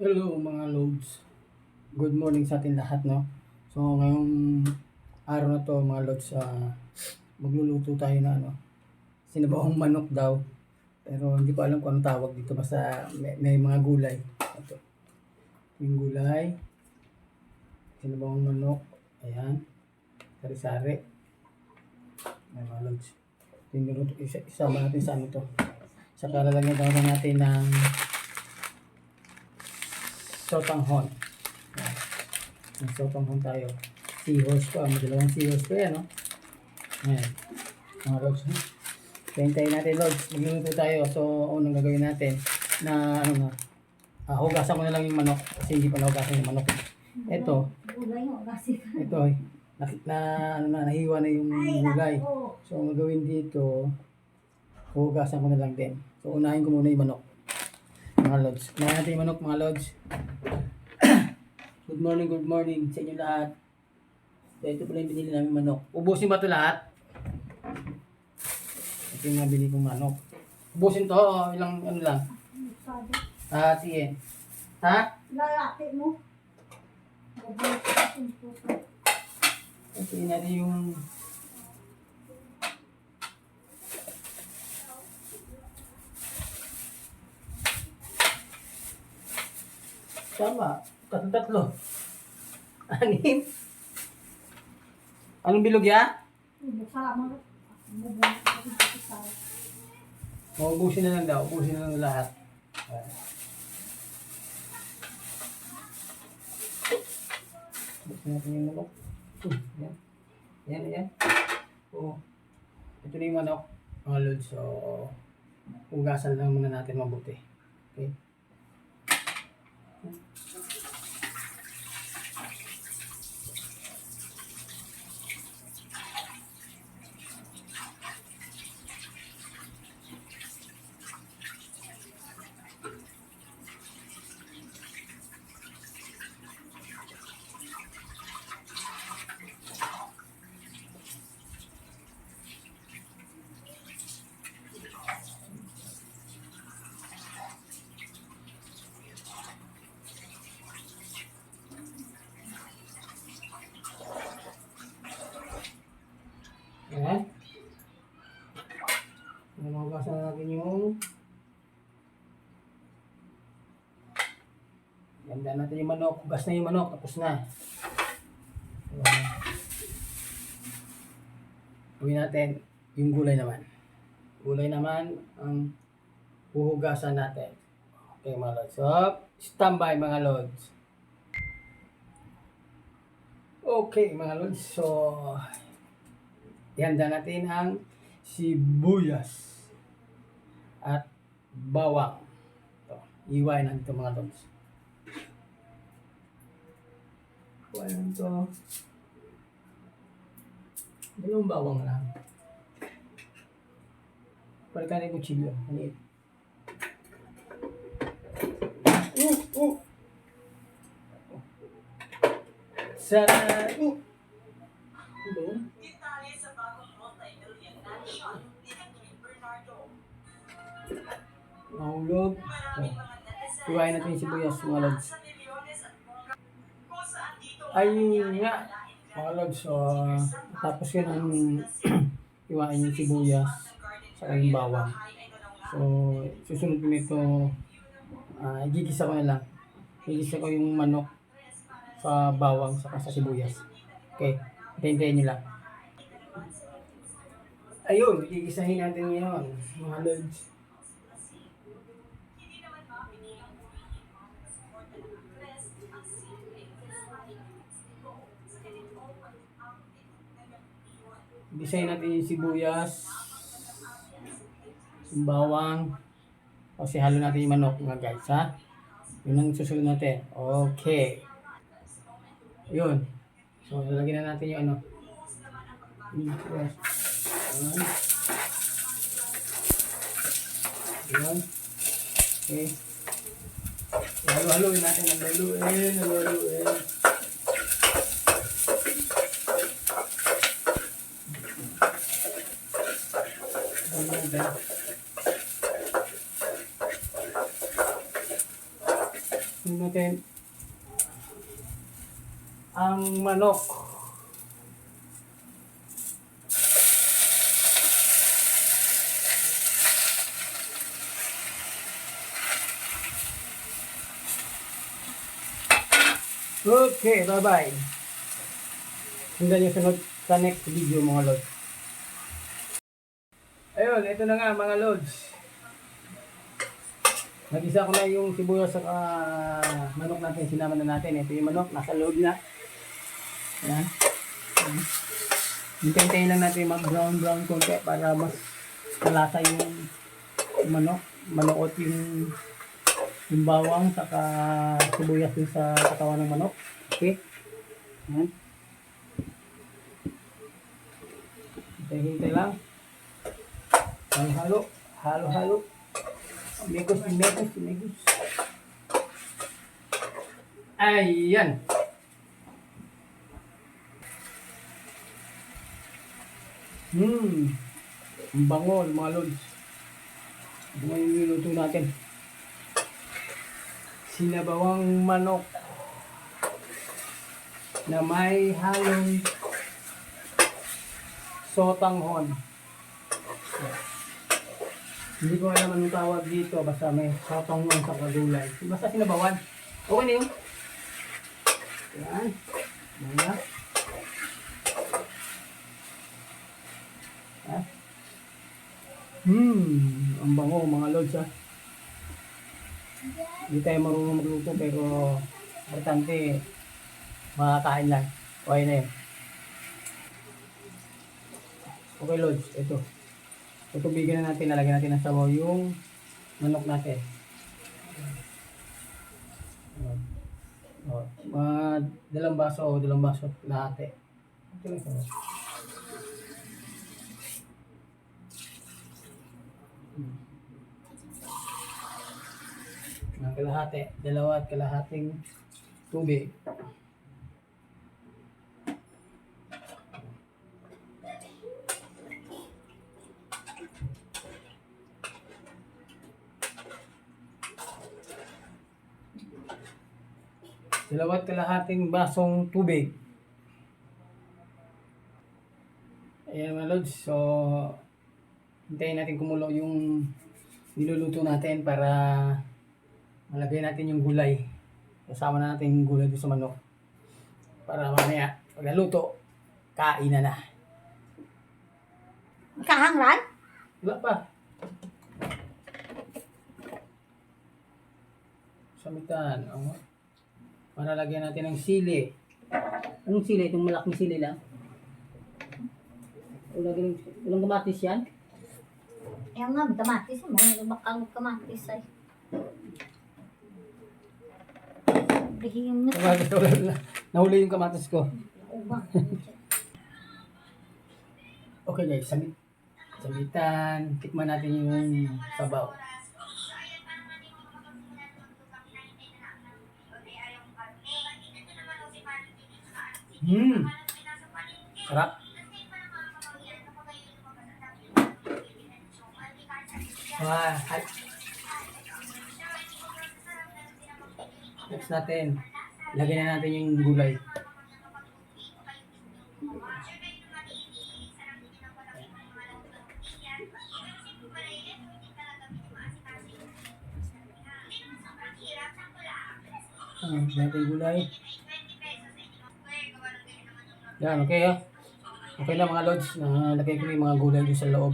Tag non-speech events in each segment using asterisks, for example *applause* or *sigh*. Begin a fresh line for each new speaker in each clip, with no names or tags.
Hello mga loads. Good morning sa atin lahat, no? So, ngayong araw na to mga loads, ah, magluluto tayo na ano, sinabawang manok daw. Pero hindi ko alam kung anong tawag dito, basta may, may mga gulay. Ito. Yung gulay. Sinabawang manok. Ayan. Sari-sari. Ayan mga loads. Niluto. Isa, isama natin sa ano to. Saka lalagyan daw na natin ng sotanghon. May sotanghon tayo. Seahorse pa. May dalawang seahorse pa yan, no? Ayan. Mga lods. no? Hintayin natin, lods. Magluluto tayo. So, unang gagawin natin na, ano na, ah, hugasan ko na lang yung manok kasi hindi pa nahugasan yung manok. Ito,
Gulay mo kasi.
ito, eh, na, na, ano na, nahiwa na yung gulay. So, ang gagawin dito, hugasan ko na lang din. So, unahin ko muna yung manok. Mga lods. Unahin natin manok, mga lods. good morning, good morning sa inyo lahat. So, ito pala yung binili namin manok. Ubusin ba ito lahat? Ito yung nabili kong manok. Ubusin to, o ilang ano lang.
Sabi,
Ah, sige. Ha?
lalaki mo. Sa puso.
Ito yung... Tama. Tatlo. Anim. Anong bilog ya? Maubusin na lang daw. Ubusin na lang lahat. Buksan natin yung manok. Hmm, yan. Yan, yan. Oo. Ito na yung manok. Mga lods. So, hugasan lang muna natin mabuti. Okay? 음. Ganda natin yung manok. Hugas na yung manok. Tapos na. Gawin natin yung gulay naman. Gulay naman ang huhugasan natin. Okay mga lods. So, standby mga lods. Okay mga lods. So, ihanda natin ang sibuyas at bawang. Ito, iwain natin ito mga lods. Iwain ito. Dalawang bawang lang. Balikan yung kutsilyo. Maliit. Uh, uh. Sarap! Uh. Ano ba?
Detalye sa bagong multi-million mansion ni Bernardo.
Mahulog.
Netizen
Iwain natin yung sibuyas, mga lods.
sa milyones at bongga kung
Ayun nga. Mga lods, so, tapos yun ang *clears throat* iwain yung sibuyas sa yung bawang. So, susunod ko nito, ah gigisa ko na lang. Gigisa ko yung manok sa bawang saka sa sibuyas. Okay, hintayin nyo lang. Ayun, gigisahin natin ngayon, mga lods. Gisahin natin yung sibuyas, yung bawang, kasi halo natin yung manok mga guys, ha? Yun ang susunod natin. Okay. Yun. So, lalagyan na natin yung ano. Ayan. Ayan. Okay. Halo-haloin natin ang haluin, halo-haloin. Tingnan natin ang manok. Okay, bye-bye. Sundan niyo sunod sa next video mga lods. Ito na nga mga lods. Nagisa ko na yung sibuyas sa manok natin. Sinama na natin. Ito yung manok. Nasa loob na. Yan. Hintayin lang natin mag brown konti para mas malasa yung manok. Manuot yung yung bawang saka sibuyas dun sa katawan ng manok. Okay? Yan. Hintay-hintay lang. Halo-halo. Halo-halo. Mekos, mekos, mekos. Ayan. Hmm. Ang bango, mga lods. Bango yung niluto natin. Sinabawang manok na may halong sotanghon. Hindi ko alam anong tawag dito, basta may sotanghon sa kagulay. Basta sinabawan. Okay na yun. Yan. Yan. Ha? Hmm, ang bango mga lods ha. Hindi tayo marunong magluto pero importante makakain lang. Okay na yun. Okay lods, ito. Tutubigan na natin, nalagyan natin ng sabaw yung manok natin. Oh, mga dalawang baso o dalawang baso lahat eh. Ito lang sabaw. ng kalahati, dalawa at kalahating tubig. Dalawa at kalahating basong tubig. Ayan mga lods, so hintayin natin kumulo yung niluluto natin para malagay natin yung gulay. Kasama na natin yung gulay sa manok. Para mamaya, pag naluto, kain na na.
Kahangran?
Wala pa. Samitan. Oh. Para lagyan natin ng sili. Anong sili? Itong malaking sili lang? O lagyan, walang kamatis yan?
Yan nga, kamatis mo. Ano bakang kamatis ay.
Wala, wala, nahuli yung kamatis ko. *laughs* Okay guys, samit. Samitan. Tikman natin yung sabaw. Hmm. Sarap. Ah, hi. Next natin. Lagyan na natin yung gulay. Ah, natin gulay. Yan, okay ha. Okay na mga lods. Nalagay ko na yung mga gulay doon sa loob.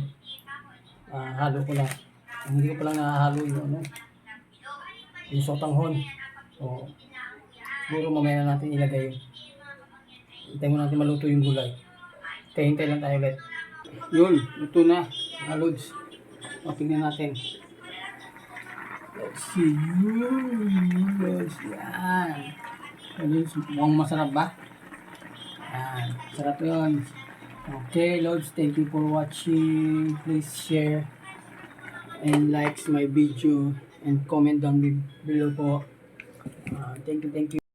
Ah, halo ko na. Hindi ko pa lang nahahalo yung ano. Yung sotanghon. So, siguro mamaya na natin ilagay yun. Hintayin mo natin maluto yung gulay. Hintay-hintay lang tayo ulit. Yun, luto na. Mga lods. O, natin. Let's see. Yun. Yan. Lods, mukhang masarap ba? Sarap yun. Okay, Lods, thank you for watching. Please share and likes my video and comment down be- below po. Uh, thank you, thank you.